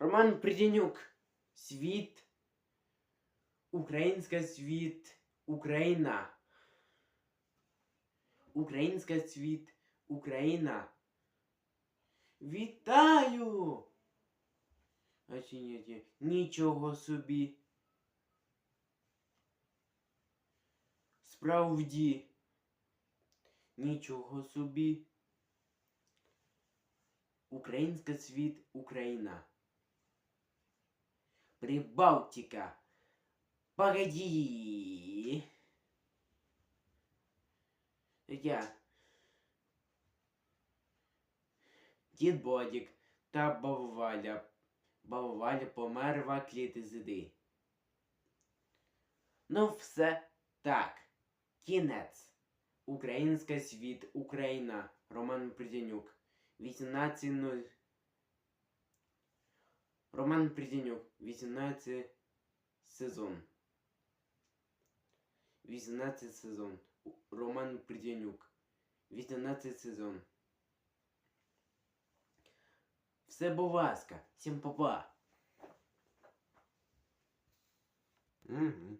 Роман Приденюк. Світ. Українська світ. Україна. Українська світ. Україна. Вітаю! Ні, нічого собі. Справді. Нічого собі. Українська світ Україна. Прибалтика. Погоди. Я. Дід Бодік та Бавваля. Бавваля померла кліти зиди. Ну, все так. Кінець. Українська світ Україна. Роман Приденюк. 18.0. Роман Приденюк. 18 сезон. 18 сезон. Роман Приденюк. 18 сезон. Все, будь ласка. Всім па-па. Угу.